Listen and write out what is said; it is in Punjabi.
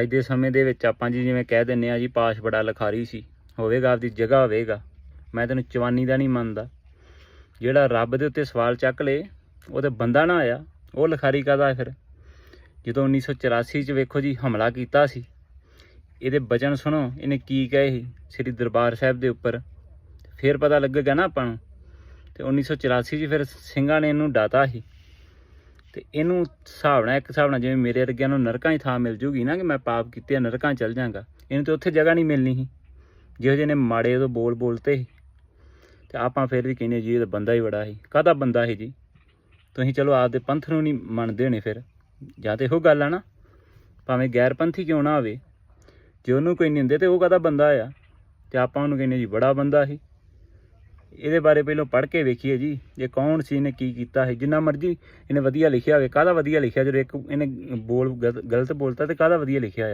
ਅੱਜ ਦੇ ਸਮੇਂ ਦੇ ਵਿੱਚ ਆਪਾਂ ਜੀ ਜਿਵੇਂ ਕਹਿ ਦਿੰਨੇ ਆ ਜੀ, ਪਾਸ਼ ਬੜਾ ਲਖਾਰੀ ਸੀ। ਹੋਵੇਗਾ ਆਪਦੀ ਜਗ੍ਹਾ ਹੋਵੇਗਾ। ਮੈਂ ਤੈਨੂੰ ਚਵਾਨੀ ਦਾ ਨਹੀਂ ਮੰਨਦਾ। ਜਿਹੜਾ ਰੱਬ ਦੇ ਉੱਤੇ ਸਵਾਲ ਚੱਕ ਲੇ, ਉਹ ਤੇ ਬੰਦਾ ਨਾ ਆਇਆ। ਉਹ ਲਖਾਰੀ ਕਾਦਾ ਫਿਰ? ਜਦੋਂ 1984 ਚ ਵੇਖੋ ਜੀ, ਹਮਲਾ ਕੀਤਾ ਸੀ। ਇਹਦੇ ਬਚਨ ਸੁਣੋ, ਇਹਨੇ ਕੀ ਕਹੇ ਸੀ? ਸ੍ਰੀ ਦਰਬਾਰ ਸਾਹਿਬ ਦੇ ਉੱਪਰ। ਫਿਰ ਪਤਾ ਲੱਗੇਗਾ ਨਾ ਆਪਾਂ ਨੂੰ। ਤੇ 1984 ਚ ਫਿਰ ਸਿੰਘਾਂ ਨੇ ਇਹਨੂੰ ਡਾਤਾ ਸੀ। ਤੇ ਇਹਨੂੰ ਹਿਸਾਬ ਨਾਲ ਇੱਕ ਹਿਸਾਬ ਨਾਲ ਜਿਵੇਂ ਮੇਰੇ ਵਰਗਿਆਂ ਨੂੰ ਨਰਕਾਂ ਹੀ ਥਾਂ ਮਿਲ ਜੂਗੀ ਨਾ ਕਿ ਮੈਂ ਪਾਪ ਕੀਤੇ ਆ, ਨਰਕਾਂ 'ਚ ਚਲ ਜਾਗਾ ਇਹਨੂੰ ਤੇ ਉੱਥੇ ਜਗ੍ਹਾ ਨਹੀਂ ਮਿਲਣੀ ਸੀ। ਜਿਹੋ ਜਿਹੇ ਨੇ ਮਾੜੇ ਤੋਂ ਬੋਲ ਬੋਲਤੇ ਸੀ। ਤੇ ਆਪਾਂ ਫਿਰ ਵੀ ਕਹਿੰਦੇ ਜੀ ਇਹ ਤਾਂ ਬੰਦਾ ਹੀ ਬੜਾ ਸੀ। ਕਾਹਦਾ ਬੰਦਾ ਸੀ ਜੀ? ਤੁਸੀਂ ਚਲੋ ਆਪਦੇ ਪੰਥ ਨੂੰ ਨਹੀਂ ਮੰਨਦੇ ਹੋਣੇ ਫਿਰ। ਜਾਂ ਤੇ ਇਹੋ ਗੱਲ ਆ ਨਾ ਭਾਵੇਂ ਗੈਰ ਪੰਥੀ ਕਿਉਂ ਨਾ ਹੋਵੇ। ਜੇ ਉਹਨੂੰ ਕੋਈ ਨਿੰਦੇ ਤੇ ਉਹ ਕਾਹਦਾ ਬੰਦਾ ਆ? ਤੇ ਆਪਾਂ ਉਹਨੂੰ ਕਹਿੰਦੇ ਜੀ ਬੜਾ ਬੰਦਾ ਸੀ। ਇਹਦੇ ਬਾਰੇ ਪਹਿਲਾਂ ਪੜ੍ਹ ਕੇ ਵੇਖੀਏ ਜੀ ਇਹ ਕੌਣ ਸੀ, ਇਹਨੇ ਕੀ ਕੀਤਾ ਹੈ ਜਿੰਨਾ ਮਰਜ਼ੀ ਇਹਨੇ ਵਧੀਆ ਲਿਖਿਆ ਹੋਵੇ, ਕਾਹਦਾ ਵਧੀਆ ਲਿਖਿਆ, ਜਦੋਂ ਇੱਕ ਇਹਨੇ ਬੋਲ, ਗਲਤ- ਬੋਲਤਾ ਤੇ ਕਾਹਦਾ ਵਧੀਆ ਲਿਖਿਆ ਹੈ